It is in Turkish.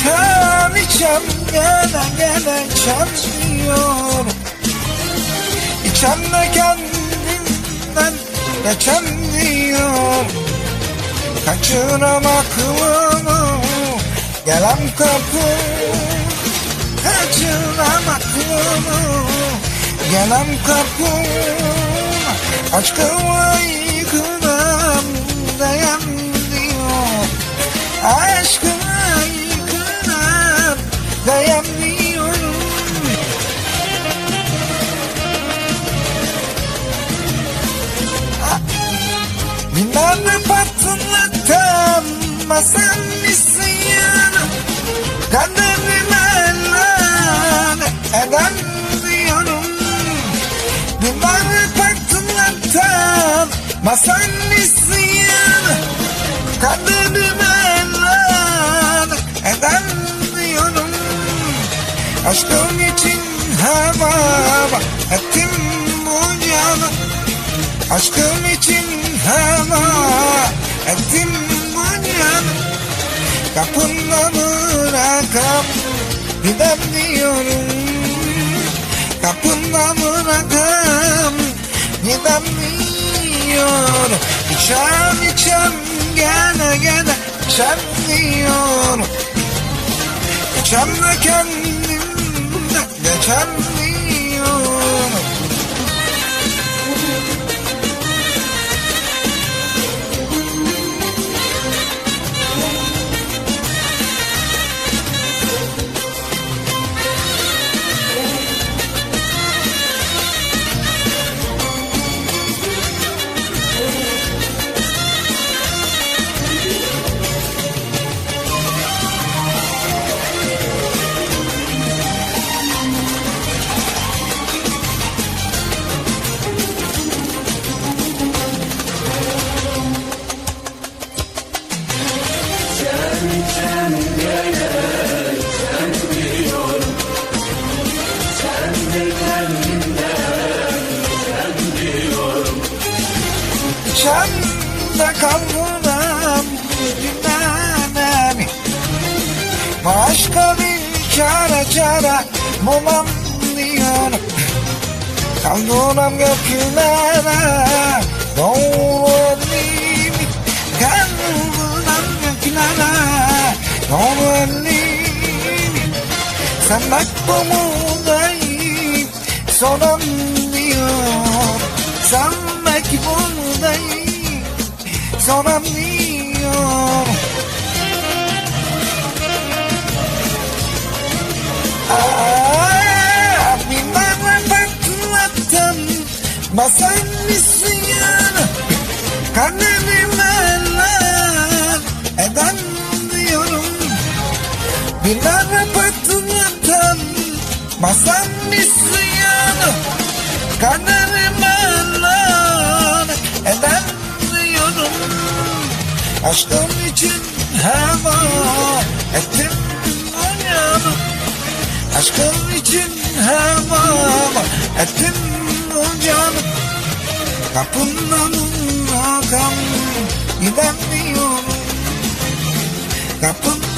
İçem içem gene gene içem diyorum İçem de kendimden geçem diyor Kaçıram aklımı gelen kapı. Kaçıram aklımı gelen kapı. Aşkıma yıkılam Masan isyan Kaderime lanet eden diyorum Binlerce patlatam Masan isyan Kaderime lanet eden diyorum Aşkım için hava ettim bu canı Aşkım için hava ettim Kapında bırakam gidem diyorum. Kapında bırakam gidem diyorum. İçem içem gene gene içem diyorum. İçem de kendimde geçem diyorum İçimde kavrulам dinlememi Başka bir çare çare bulam diyorum Kaldıram gökyüzüne. Doğru elimi Kaldıram gökyüzüne. Doğru elimi Sen bu buradayım sonum diyor Buradayım sonum diyor Aa, Binlerle patlattım Basan isyan Kalbime lan Eden diyorum. Binlerle patlattım Basan isyan Kalbime lan Eden diyorum Aşkım için heva ettim dünyanı Aşkım için heva ettim bu canı Kapından akam gidemiyorum Kapından